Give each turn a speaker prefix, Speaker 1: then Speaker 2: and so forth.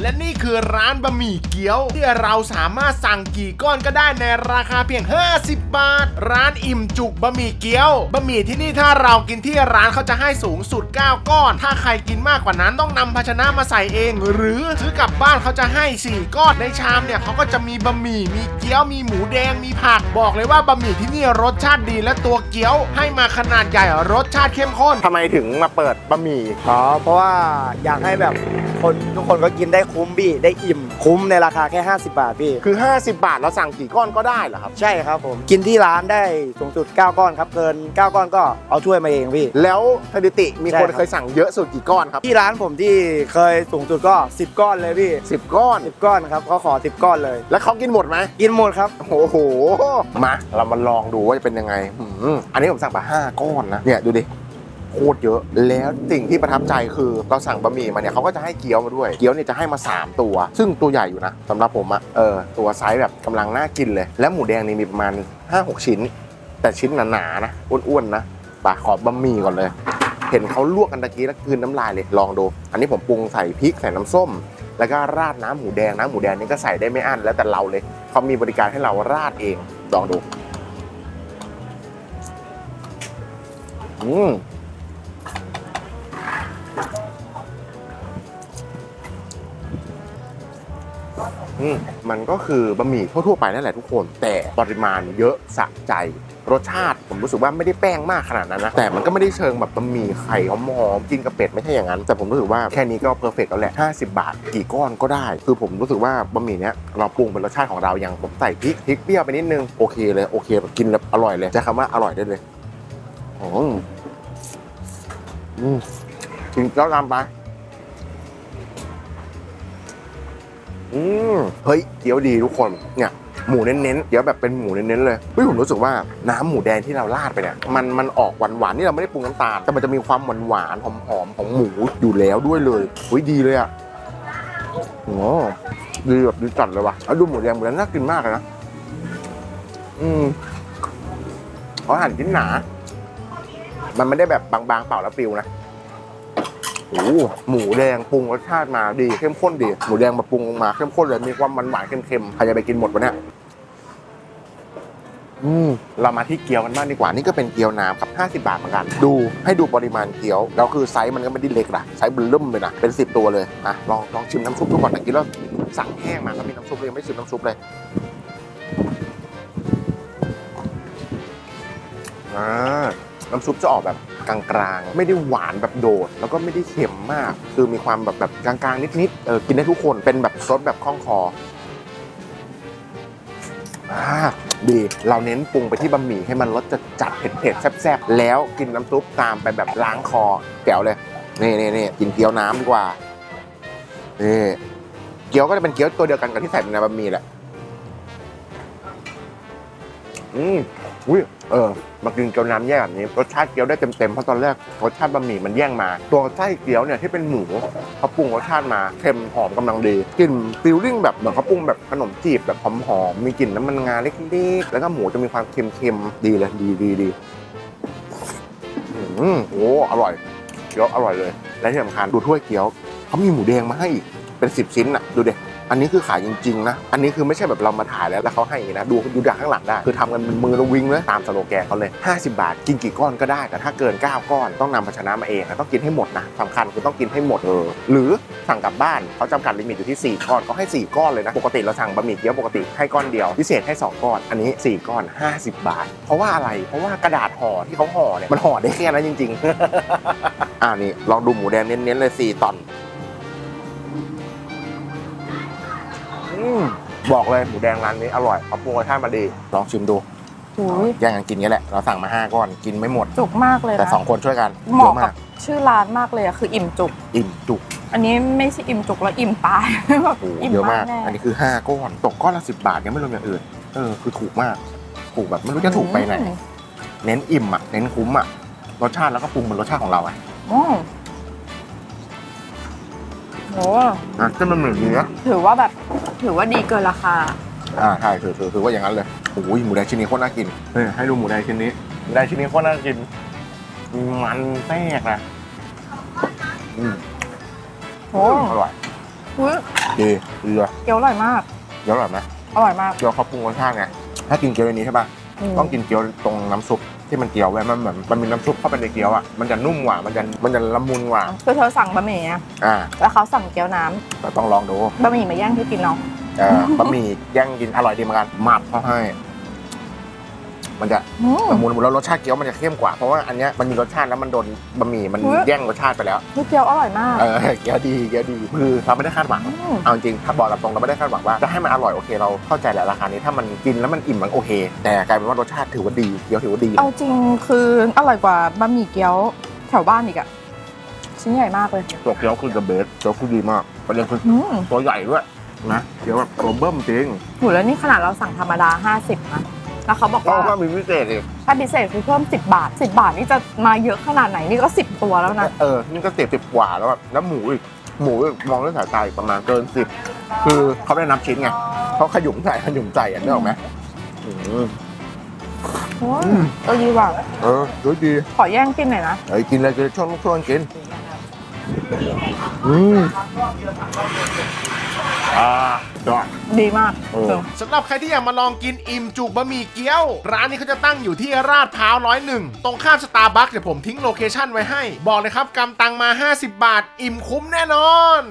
Speaker 1: และนี่คือร้านบะหมี่เกี๊ยว ที่เราสามารถสั่งกี่ก้อนก็ได้ในราคาเพียง 50 บาท ร้านอิ่มจุกบะหมี่เกี๊ยว บะหมี่ที่นี่ถ้าเรากินที่ร้านเขาจะให้สูงสุด 9 ก้อน ถ้าใครกินมากกว่านั้นต้องนำภาชนะมาใส่เอง หรือซื้อกลับบ้านเขาจะให้ 4 ก้อนในชามเนี่ยเขาก็จะมีบะหมี่มีเกี๊ยวมีหมูแดงมีผัก บอกเลยว่าบะหมี่ที่นี่รสชาติดีและตัวเกี๊ยว ให้มาขนาดใหญ่รสชาติเข้มข้น
Speaker 2: ทำไมถึงมาเปิดบะหมี่
Speaker 3: อ๋อเพราะว่าอยากให้แบบคนทุกคนก็กินได้คุ้มพี่ได้อิ่มคุ้มในราคาแค่ 50 บาทพี่
Speaker 2: คือ 50 บาทเราสั่งกี่ก้อนก็ได้เหรอครับ
Speaker 3: ใช่ครับผม กินที่ร้านได้สูงสุด 9 ก้อนครับเกิน 9 ก้อนก็เอาถ้วยมาเองพี่
Speaker 2: แล้วสถิติมี
Speaker 3: ใช่
Speaker 2: คน
Speaker 3: ครับ
Speaker 2: เคยสั่งเยอะสุดกี่ก้อนครับ
Speaker 3: ที่ร้านผมที่เคยสูงสุดก็ 10 ก้อนเลยพี่
Speaker 2: 10 ก้อน
Speaker 3: 10 ก้อนครับเขาขอ 10 ก้อนเลย
Speaker 2: แล้วเขากินหมดไหม
Speaker 3: กินหมดครับ
Speaker 2: โอ้โหมาเรามาลองดูว่าจะเป็นยังไงหืมอันนี้ผมสั่งมา5ก้อนนะเนี่ยดูดิ โคตรเยอะ แล้วสิ่งที่ประทับใจคือเราสั่งบะหมี่มาเนี่ยเขาก็จะให้เกี๊ยวมาด้วย เกี๊ยวเนี่ยจะให้มา 3 ตัว ซึ่งตัวใหญ่อยู่นะสำหรับผมอะเออตัวไซส์แบบกำลังน่ากินเลย แล้วหมูแดงนี่มีประมาณ 5-6 ชิ้น แต่ชิ้นหนาๆนะอ้วนๆนะปะขอบะหมี่ก่อนเลย เห็นเขาลวกกันตะกี้แล้วกลืนน้ำลายเลยลองดู อันนี้ผมปรุงใส่พริกใส่น้ำส้มแล้วก็ราดน้ำหมูแดงน้ำหมูแดงนี่ก็ใส่ได้ไม่อั้นแล้วแต่เราเลยเขามีบริการให้เราราดเองลองดู อืม มันก็คือบะหมี่ทั่วๆไปนั่นแหละทุกคน แต่ปริมาณเยอะสะใจรสชาติผมรู้สึกว่าไม่ได้แป้งมากขนาดนั้นนะ แต่มันก็ไม่ได้เชิงแบบบะหมี่ไข่หอมๆกินกับเป็ดไม่ใช่อย่างนั้น แต่ผมรู้สึกว่าแค่นี้ก็เพอร์เฟกต์แล้วแหละ 50 บาทกี่ก้อนก็ได้ คือผมรู้สึกว่าบะหมี่เนี้ยเราปรุงเป็นรสชาติของเราอย่างผมใส่พริกพริกเปรี้ยวไปนิดนึงโอเคเลยโอเคแบบกินแล้วอร่อยเลยใช้คำว่าอร่อยได้เลยอืมอืมกินแล้วตามไป อืมเฮ้ยเกี๊ยวดีทุกคนเนี่ยหมูเน้นๆเกี๊ยวแบบเป็นหมูเน้นๆเลยเฮ้ยผมรู้สึกว่าน้ำหมูแดงที่เราราดไปเนี่ยมันมันออกหวานๆนี่เราไม่ได้ปรุงน้ำตาลแต่มันจะมีความหวานๆหอมๆของหมูอยู่แล้วด้วยเลยเฮ้ยดีเลยอะโอ้ดีแบบดีจัดเลยว่ะแล้วดูหมูแดงหมูแดงน่ากินมากเลยนะอืมเขาหั่นชิ้นหนา มันไม่ได้แบบบางๆเปล่าแล้วปิวนะ โอ้โหหมูแดงปรุงรสชาติมาดีเข้มข้นดี หมูแดงมาปรุงมาเข้มข้นเลยมีความหวานหวานๆเค็มๆใครจะไปกินหมดวะเนี่ยอืมเรามาที่เกี๊ยวกันบ้างดีกว่านี่ก็เป็นเกี๊ยวน้ำครับ 50 บาทเหมือนกัน ดูให้ดูปริมาณเกี๊ยวแล้วคือไซส์มันก็ไม่ได้เล็กนะไซส์เบลุ่มเลยนะเป็น 10 ตัวเลยอะลองลองชิมน้ำซุปดูก่อนตะกี้เราสั่งแห้งมาก็มีน้ำซุปเลยยังไม่ชิมน้ำซุปเลยอ่าน้ำซุปจะออกแบบ กลางๆ ไม่ได้หวานแบบโดด แล้วก็ไม่ได้เค็มมาก คือมีความแบบแบบกลางๆ นิดๆเออกินได้ทุกคนเป็นแบบซดแบบคล่องคออ่าดี เราเน้นปรุงไปที่บะหมี่ให้มันรสจะจัดเผ็ดๆแซ่บๆ แล้วกินน้ำซุปตามไปแบบล้างคอแก้วเลย นี่นี่นี่กินเกี๊ยวน้ำดีกว่านี่เกี๊ยวก็จะเป็นเกี๊ยวตัวเดียวกันกับที่ใส่ในบะหมี่แหละ อืมอุ้ย เออมากินเกี๊ยวน้ำแยกแบบนี้รสชาติเกี๊ยวได้เต็มๆเพราะตอนแรกรสชาติบะหมี่มันแย่งมา ตัวไส้เกี๊ยวเนี่ยที่เป็นหมูเขาปรุงรสชาติมาเค็มหอมกำลังดีกลิ่นฟิลลิ่งแบบเหมือนเขาปรุงแบบขนมจีบแบบหอมๆมีกลิ่นน้ำมันงาเล็กๆแล้วก็หมูจะมีความเค็มๆดีเลยดีดีดีอืมโอ้อร่อยเกี๊ยวอร่อยเลย และที่สำคัญดูถ้วยเกี๊ยวเขามีหมูแดงมาให้อีกเป็นสิบชิ้นอะดูเด็ อันนี้คือขายจริงๆนะ อันนี้คือไม่ใช่แบบเรามาถ่ายแล้วแล้วเขาให้อย่างนี้นะ ดูดูจากข้างหลังได้ คือทำกันเป็นมือระวิงเลยตามสโลแกนเขาเลย 50 บาท กินกี่ก้อนก็ได้ แต่ถ้าเกิน 9 ก้อนต้องนำภาชนะมาเองนะต้องกินให้หมดนะสำคัญคือต้องกินให้หมดเออหรือสั่งกลับบ้านเขาจำกัดลิมิตอยู่ที่ 4 ก้อนเขาให้ 4 ก้อนเลยนะ ปกติเราสั่งบะหมี่เกี๊ยวปกติให้ก้อนเดียว พิเศษให้ 2 ก้อน อันนี้ 4 ก้อน 50 บาท เพราะว่าอะไร เพราะว่ากระดาษห่อที่เขาห่อเนี่ยมันห่อได้แค่นั้นจริง ๆอ่านี่ลองดูหมูแดงเน้นๆเลย4ตอน บอกเลยหมูแดงร้านนี้อร่อยเขาปรุงรสชาติมาดี ลองชิมดู
Speaker 4: หูย
Speaker 2: แย่งกันกินนี้แหละ เราสั่งมา5ก้อนกินไม่หมด
Speaker 4: จุกมากเลย
Speaker 2: แต่
Speaker 4: นะ
Speaker 2: 2คนช่วยกัน
Speaker 4: เห
Speaker 2: เย
Speaker 4: มาะ
Speaker 2: อะ
Speaker 4: กั
Speaker 2: มา
Speaker 4: บ
Speaker 2: ก
Speaker 4: ชื่อร้านมากเลยอะคืออิ่มจุก
Speaker 2: อิ่มจุก
Speaker 4: อันนี้ไม่ใช่อิ่มจุกแล้วอิ่มตายแบบ
Speaker 2: โอ้โห
Speaker 4: อิ่ม
Speaker 2: เยอะมามา
Speaker 4: กก แน่
Speaker 2: อันนี้คือ5ก้อนตกก้อนละ10บาทยังไม่รวมอย่างอื่นเออคือถูกมากถูกแบบไม่รู้จะถูกไปไหน
Speaker 4: อืม
Speaker 2: เน้นอิ่มอะเน้นคุ้มอะรสชาติแล้วก็ปรุงเป็นรสชาติของเราอะ
Speaker 4: อืม โห
Speaker 2: อะจะมันเหมือนเนื้อ
Speaker 4: ถือว่าแบบถือว่าดีเกินราคา
Speaker 2: อ่าใช่ถือถือถือว่าอย่างนั้นเลยโอ้ยหมูแดงชิ้นนี้โคตรน่ากินเฮ้ยให้ดูหมูแดงชิ้นนี้หมูแดงชิ้นนี้โคตรน่ากินมันแทรกนะอืม
Speaker 4: โอ้
Speaker 2: อร่อย
Speaker 4: อุ๊ย
Speaker 2: ดีดีเลย
Speaker 4: เกี๊ยวอร่อยมาก
Speaker 2: เกี๊ยวอร่อยไหม
Speaker 4: อร่อยมาก
Speaker 2: เกี๊ยวเขาปรุงรสชาติไงถ้ากินเกี๊ยวในนี้ใช่ป่ะ
Speaker 4: ม
Speaker 2: ต้องกินเกี๊ยวตรงน้ำซุป ที่มันเกี๊ยวไว้มันเหมือนมันมีน้ำซุปเข้าไปในเกี๊ยวอะมันจะนุ่มกว่ามันจะมันจะละมุนกว่า
Speaker 4: คือเธอสั่งบะหมี่อะ
Speaker 2: อ่า
Speaker 4: แล้วเขาสั่งเกี๊ยวน้ำ
Speaker 2: แต่ต้องลองดู
Speaker 4: บะหมี่มาแย่งที่กินเนาะ
Speaker 2: เออบะหมี่แย่งกินอร่อยดีเหมือนกันหมับเขาให้ มันจะ
Speaker 4: อืม
Speaker 2: ละมุนแล้วรสชาติเกี๊ยวมันจะเข้มกว่า เพราะว่าอันเนี้ยมันมีรสชาติแล้วมันโดนบะหมี่มัน
Speaker 4: อุ๊ย
Speaker 2: แย่งรสชาติไปแล้ว
Speaker 4: นี่เกี๊ยวอร่อยมาก
Speaker 2: เออเกี๊ยวดีเกี๊ยวดีคือเราไม่ได้คาดหวัง
Speaker 4: ม
Speaker 2: เอาจริงถ้าบอกตรงๆเราไม่ได้คาดหวังว่าจะให้มันอร่อยโอเคเราเข้าใจแหละราคานี้ถ้ามันกินแล้วมันอิ่มมันโอเค แต่กลายเป็นว่ารสชาติถือว่าดีเกี๊ยวถือว่าดี
Speaker 4: เอาจริงคืออร่อยกว่าบะหมี่เกี๊ยวแถวบ้านอีกอะชิ้นใหญ่มากเลย
Speaker 2: ตัวเกี๊ยวคือ the best เกี๊ยวคือดีมากประเด็นคือ
Speaker 4: อืม
Speaker 2: ตัวใหญ่ด้วยนะเกี๊ยวแบบตัวเบิ้มจริง
Speaker 4: หูแล้วนี่ขนาดเราสั่งธรรมดา 50นะ แล้วเขาบอก
Speaker 2: ก็
Speaker 4: ว่า
Speaker 2: ก็มีพิเศษอีก
Speaker 4: ถ้าพิเศษคือเพิ่ม 10 บาท 10 บาทนี่จะมาเยอะขนาดไหนนี่ก็ 10 ตัวแล้วนะ
Speaker 2: เออ นี่ก็สิบสิบกว่าแล้วแบบแล้วหมูอีก หมูอีกมองด้วยสายตาอีกประมาณเกินสิบ คือเขาไม่ได้นับชิ้นไงเขาขยุมใส่ขยุมใส่อะนึกออกไหมอืม
Speaker 4: โอ้ยเออดีว่ะ
Speaker 2: เออดูดี
Speaker 4: ขอแย่งกินหน่อยนะ
Speaker 2: เฮ้ยกินเลยกินเลยช่วงช่วงกิน อืม อ่าดอด
Speaker 4: ดีมาก
Speaker 2: เออ
Speaker 4: เออ
Speaker 1: สำหรับใครที่อยากมาลองกินอิ่มจุกบะหมี่เกี๊ยว ร้านนี้เขาจะตั้งอยู่ที่ราดพร้าวร้อยหนึ่งตรงข้ามสตาร์บัคเดี๋ยวผมทิ้งโลเคชั่นไว้ให้ บอกเลยครับกำตังมา 50 บาท อิ่มคุ้มแน่นอน